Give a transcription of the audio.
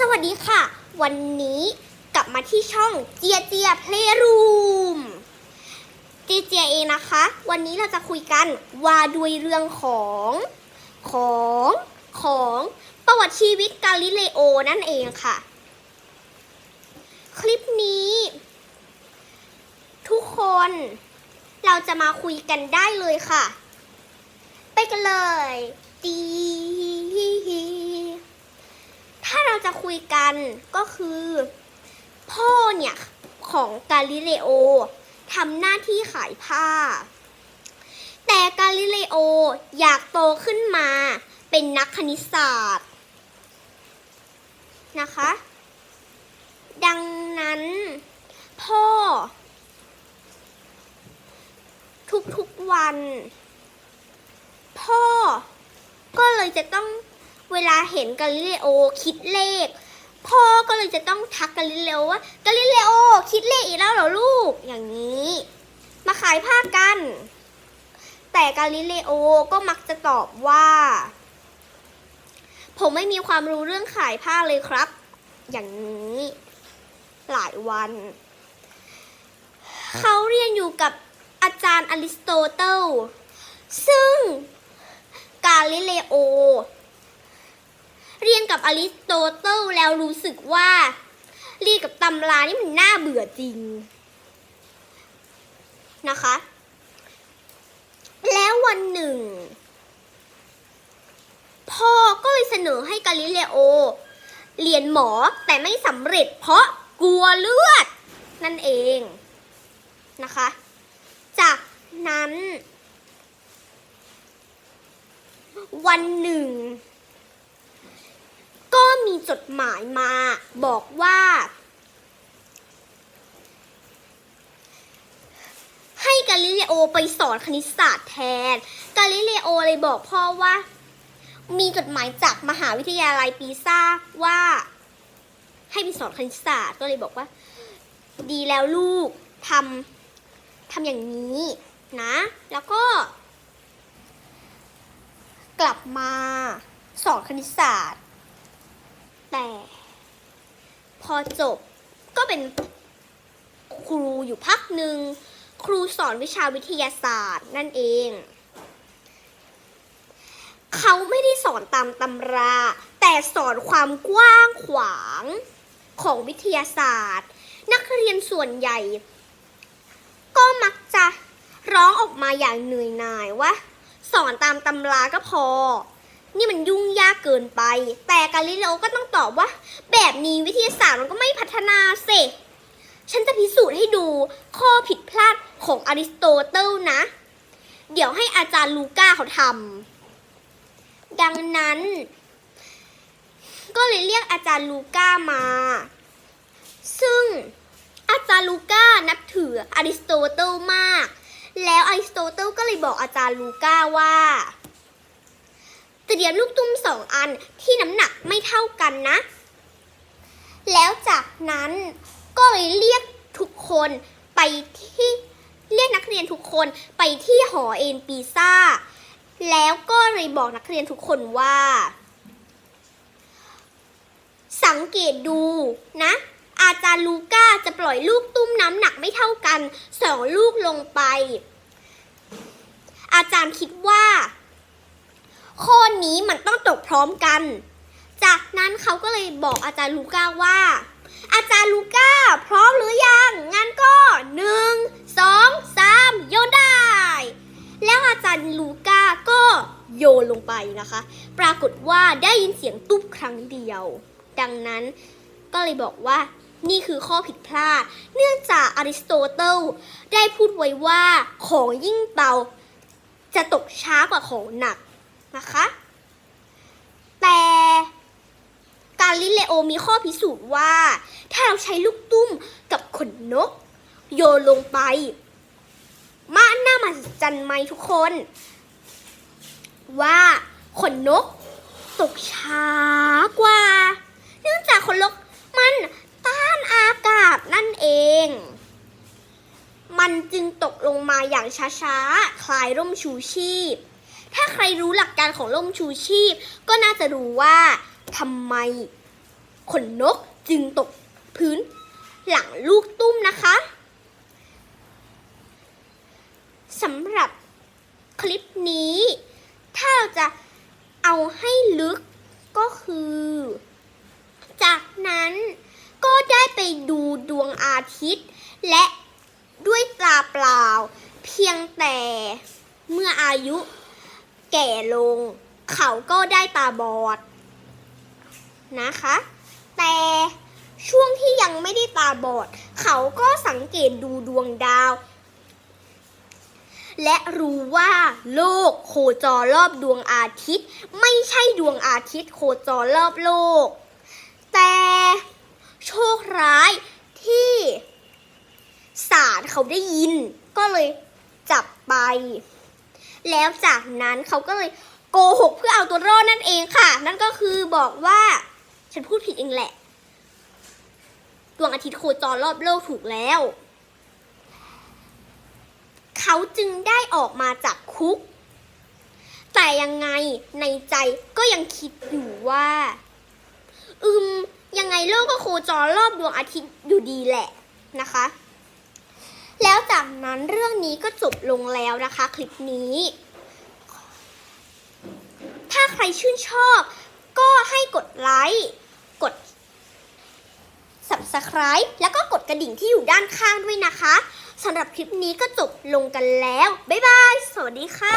สวัสดีค่ะ วันนี้กลับมาที่ช่องเจียเจียเพลย์รูมเจียเจียเองนะคะ วันนี้เราจะคุยกันว่าด้วยเรื่องของของของประวัติชีวิตกาลิเลโอนั่นเองค่ะ คลิปนี้ ทุกคนเราจะมาคุยกันได้เลยค่ะ ไปกันเลย คุยกันก็คือ พ่อเนี่ย ของกาลิเลโอทำหน้าที่ขายผ้า แต่กาลิเลโออยากโตขึ้นมาเป็นนักคณิตศาสตร์นะคะ ดังนั้น พ่อ ทุกๆวัน พ่อก็เลยจะต้อง เวลาเห็นกาลิเลโอคิดเลข พ่อก็เลยจะต้องทักกาลิเลโอว่ากาลิเลโอคิดเลขอีกแล้วเหรอลูกอย่างนี้ มาขายผ้ากัน แต่กาลิเลโอก็มักจะตอบว่า ผมไม่มีความรู้เรื่องขายผ้าเลยครับ อย่างนี้หลายวัน เขาเรียนอยู่กับอาจารย์อริสโตเติลซึ่งกาลิเลโอ เรียนกับอริสโตเติลแล้วรู้สึกว่า เรียนกับตำรานี่มันน่าเบื่อจริงนะคะ แล้ววันหนึ่ง พ่อก็เลยเสนอให้กาลิเลโอ เรียนหมอแต่ไม่สำเร็จเพราะกลัวเลือด นั่นเองนะคะ จากนั้น วันหนึ่ง มีจดหมายมา บอกว่า ให้กาลิเลโอไปสอนคณิตศาสตร์แทน กาลิเลโอเลยบอกพ่อว่า มีจดหมายจากมหาวิทยาลัยปีซ่าว่า ให้ไปสอนคณิตศาสตร์ก็เลยบอกว่า ดีแล้วลูกทำทำอย่างนี้นะ แล้วก็ กลับมาสอนคณิตศาสตร์ แต่ พอจบก็เป็นครูอยู่พักหนึ่ง ครูสอนวิชาวิทยาศาสตร์นั่นเอง เขาไม่ได้สอนตามตำรา แต่สอนความกว้างขวางของวิทยาศาสตร์ นักเรียนส่วนใหญ่ ก็มักจะร้องออกมาอย่างเหนื่อยหน่ายว่า สอนตามตำราก็พอ นี่มันยุ่งยากเกินไป แต่กาลิเลโอก็ต้องตอบว่า แบบนี้วิทยาศาสตร์มันก็ไม่พัฒนาเสฉันจะพิสูจน์ให้ดูข้อผิดพลาดของอริสโตเติลนะ เดี๋ยวให้อาจารย์ลูก้าเขาทำดังนั้น ก็เลยเรียกอาจารย์ลูก้ามา ซึ่งอาจารย์ลูก้านับถืออริสโตเติลมาก แล้วอริสโตเติลก็เลยบอกอาจารย์ลูก้าว่า เตรียมลูกตุ้มสองอันที่น้ำหนักไม่เท่ากันนะ แล้วจากนั้นก็เลยเรียกทุกคนไปที่เรียกนักเรียนทุกคนไปที่หอเอ็นปีซ่า แล้วก็เลยบอกนักเรียนทุกคนว่า สังเกตดูนะ อาจารย์ลูก้าจะปล่อยลูกตุ้มน้ำหนักไม่เท่ากันสองลูกลงไป อาจารย์คิดว่า ข้อนี้มันต้องตกพร้อมกัน จากนั้นเขาก็เลยบอกอาจารย์ลูก้าว่า อาจารย์ลูก้า พร้อมหรือยัง งั้นก็หนึ่งสองสามโยนได้ แล้วอาจารย์ลูก้าก็โยนลงไปนะคะ ปรากฏว่าได้ยินเสียงตุ๊บครั้งเดียว ดังนั้นก็เลยบอกว่านี่คือข้อผิดพลาด เนื่องจากอริสโตเติลได้พูดไว้ว่าของยิ่งเบาจะตกช้ากว่าของหนัก นะคะ แต่กาลิเลโอมีข้อพิสูจน์ว่า ถ้าเราใช้ลูกตุ้มกับขนนก โยนลงไป มาหน้ามาจันไหมทุกคน ว่าขนนก ตกช้ากว่า เนื่องจากขนนกมันต้านอากาศนั่นเอง มันจึงตกลงมาอย่างช้าๆ คลายร่มชูชีพ ถ้าใครรู้หลักการของร่มชูชีพ ก็น่าจะรู้ว่าทำไมขนนกจึงตกพื้นหลังลูกตุ้มนะคะสำหรับคลิปนี้ ถ้าเราจะเอาให้ลึกก็คือ จากนั้นก็ได้ไปดูดวงอาทิตย์ และด้วยตาเปล่า เพียงแต่เมื่ออายุ แก่ลง เขาก็ได้ตาบอดนะคะ แต่ช่วงที่ยังไม่ได้ตาบอด เขาก็สังเกตดูดวงดาว และรู้ว่าโลกโคจรรอบดวงอาทิตย์ ไม่ใช่ดวงอาทิตย์โคจรรอบโลก แต่โชคร้ายที่ศาลเขาได้ยินก็เลยจับไป แล้วจากนั้นเขาก็เลยโกหกเพื่อเอาตัวรอดนั่นเองค่ะ นั่นก็คือบอกว่า ฉันพูดผิดเองแหละดวงอาทิตย์โคจรรอบโลกถูกแล้ว เขาจึงได้ออกมาจากคุก แต่ยังไงในใจก็ยังคิดอยู่ว่า อืม ยังไงโลกก็โคจรรอบดวงอาทิตย์อยู่ดีแหละนะคะ แล้วจากนั้นเรื่องนี้ก็จบลงแล้วนะคะ คลิปนี้ ถ้าใครชื่นชอบก็ให้กดไลค์กด subscribe แล้วก็กดกระดิ่งที่อยู่ด้านข้างด้วยนะคะสำหรับคลิปนี้ก็จบลงกันแล้ว บ๊ายบาย สวัสดีค่ะ